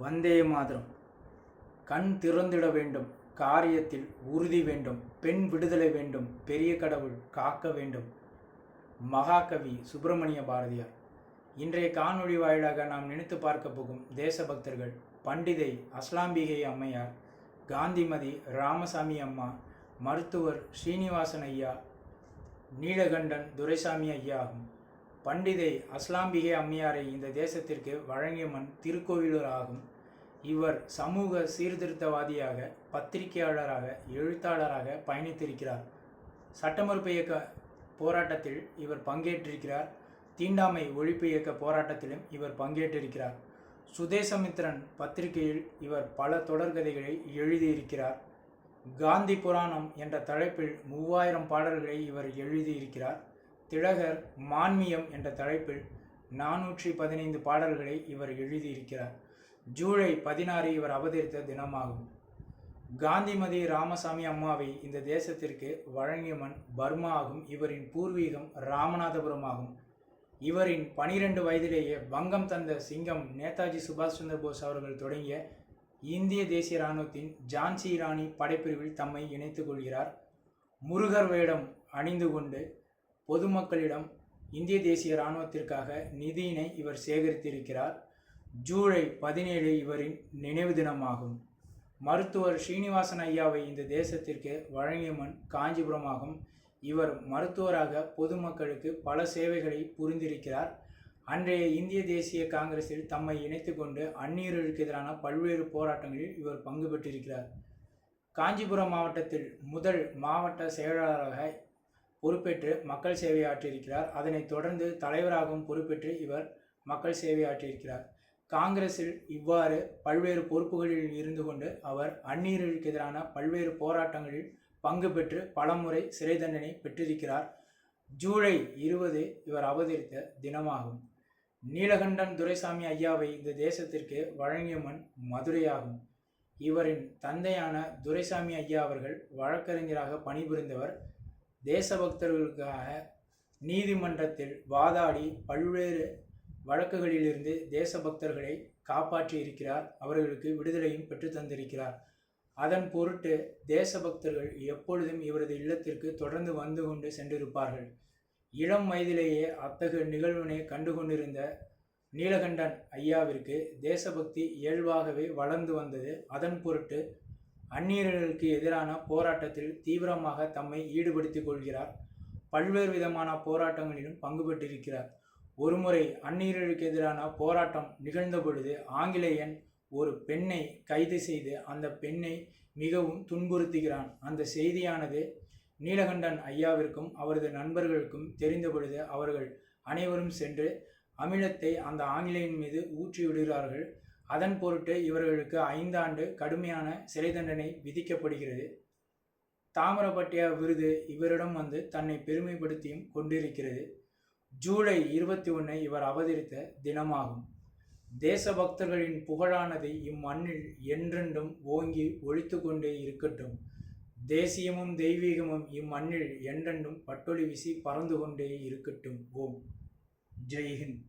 வந்தே மாதரம். கண் திறந்திட வேண்டும். காரியத்தில் உறுதி வேண்டும். பெண் விடுதலை வேண்டும். பெரிய கடவுள் காக்க வேண்டும். மகாகவி சுப்பிரமணிய பாரதியார். இன்றைய காணொளி வாயிலாக நாம் நினைத்து பார்க்க போகும் தேசபக்தர்கள் பண்டிதை அஸ்லாம்பிகை அம்மையார் காந்திமதி ராமசாமி அம்மா மருத்துவர் ஸ்ரீனிவாசன் ஐயா நீலகண்டன் துரைசாமி ஐயா ஆகும். பண்டிதை அஸ்லாம்பிகை அம்மையாரை இந்த தேசத்திற்கு வழங்கிய மண் திருக்கோவிலூர் ஆகும். இவர் சமூக சீர்திருத்தவாதியாக பத்திரிகையாளராக எழுத்தாளராக பயணித்திருக்கிறார். சட்டமறுப்பு இயக்க போராட்டத்தில் இவர் பங்கேற்றிருக்கிறார். தீண்டாமை ஒழிப்பு இயக்க போராட்டத்திலும் இவர் பங்கேற்றிருக்கிறார். சுதேசமித்திரன் பத்திரிகையில் இவர் பல தொடர்கதைகளை எழுதியிருக்கிறார். காந்தி புராணம் என்ற தலைப்பில் மூவாயிரம் பாடல்களை இவர் எழுதியிருக்கிறார். திலகர் மான்மியம் என்ற தலைப்பில் நானூற்றி பதினைந்து பாடல்களை இவர் எழுதியிருக்கிறார். ஜூலை பதினாறு இவர் அவதரித்த தினமாகும். காந்திமதி ராமசாமி அம்மாவை இந்த தேசத்திற்கு வழங்கிய மண் பர்மா ஆகும். இவரின் பூர்வீகம் ராமநாதபுரம் ஆகும். இவரின் பனிரெண்டு வயதிலேயே வங்கம் தந்த சிங்கம் நேதாஜி சுபாஷ் சந்திர போஸ் அவர்கள் தொடங்கிய இந்திய தேசிய இராணுவத்தின் ஜான்சி ராணி படைப்பிரிவில் தம்மை இணைத்துக் கொள்கிறார். முருகர் வேடம் அணிந்து கொண்டு பொதுமக்களிடம் இந்திய தேசிய இராணுவத்திற்காக நிதியினை இவர் சேகரித்திருக்கிறார். ஜூலை பதினேழு இவரின் நினைவு தினமாகும். மருத்துவர் ஸ்ரீனிவாசன் ஐயாவை இந்த தேசத்திற்கு வழங்கிய மண் காஞ்சிபுரமாகும். இவர் மருத்துவராக பொதுமக்களுக்கு பல சேவைகளை புரிந்திருக்கிறார். அன்றைய இந்திய தேசிய காங்கிரஸில் தம்மை இணைத்து கொண்டு அந்நியர்களுக்கு எதிரான பல்வேறு போராட்டங்களில் இவர் பங்கு பெற்றிருக்கிறார். காஞ்சிபுரம் மாவட்டத்தில் முதல் மாவட்ட செயலாளராக பொறுப்பேற்று மக்கள் சேவையாற்றியிருக்கிறார். அதனைத் தொடர்ந்து தலைவராகவும் பொறுப்பேற்று இவர் மக்கள் சேவையாற்றியிருக்கிறார். காங்கிரஸில் இவ்வாறு பல்வேறு பொறுப்புகளில் இருந்து கொண்டு அவர் அந்நியர்களுக்கு எதிரான பல்வேறு போராட்டங்களில் பங்கு பெற்று பலமுறை சிறை தண்டனை பெற்றிருக்கிறார். ஜூலை இருபது இவர் அவதரித்த தினமாகும். நீலகண்டன் துரைசாமி ஐயாவை இந்த தேசத்திற்கு வழங்கிய மண் மதுரையாகும். இவரின் தந்தையான துரைசாமி ஐயா அவர்கள் வழக்கறிஞராக பணிபுரிந்தவர் தேசபக்தர்களுக்காக நீதிமன்றத்தில் வாதாடி பல்வேறு வழக்குகளிலிருந்து தேசபக்தர்களை காப்பாற்றி இருக்கிறார். அவர்களுக்கு விடுதலையும் பெற்றுத்தந்திருக்கிறார் அதன் பொருட்டு தேசபக்தர்கள் எப்பொழுதும் இவரது இல்லத்திற்கு தொடர்ந்து வந்து கொண்டு சென்றிருப்பார்கள். இளம் வயதிலேயே அத்தகு நிகழ்வினை கண்டு கொண்டிருந்த நீலகண்டன் ஐயாவிற்கு தேசபக்தி இயல்பாகவே வளர்ந்து வந்தது. அதன் பொருட்டு அந்நியர்களுக்கு எதிரான போராட்டத்தில் தீவிரமாக தம்மை ஈடுபடுத்திக் கொள்கிறார். பல்வேறு விதமான போராட்டங்களிலும் பங்கு பெற்றிருக்கிறார். ஒருமுறை அந்நியர்களுக்கு எதிரான போராட்டம் நிகழ்ந்த பொழுது ஆங்கிலேயன் ஒரு பெண்ணை கைது செய்து அந்த பெண்ணை மிகவும் துன்புறுத்துகிறான். அந்த செய்தியானது நீலகண்டன் ஐயாவிற்கும் அவரது நண்பர்களுக்கும் தெரிந்த பொழுது அவர்கள் அனைவரும் சென்று அமிலத்தை அந்த ஆங்கிலேயன் மீது ஊற்றி விடுகிறார்கள். அதன் பொருட்டு இவர்களுக்கு ஐந்தாண்டு கடுமையான சிறை தண்டனை விதிக்கப்படுகிறது. தாமிரபட்டியா விருது இவரிடம் வந்து தன்னை பெருமைப்படுத்தியும் கொண்டிருக்கிறது. ஜூலை இருபத்தி ஒன்று இவர் அவதரித்த தினமாகும். தேசபக்தர்களின் புகழானது இம்மண்ணில் என்றென்றும் ஓங்கி ஒழித்து கொண்டே இருக்கட்டும். தேசியமும் தெய்வீகமும் இம்மண்ணில் என்றென்றும் பட்டொளி வீசி பறந்து கொண்டே இருக்கட்டும். ஓம். ஜெய்ஹிந்த்.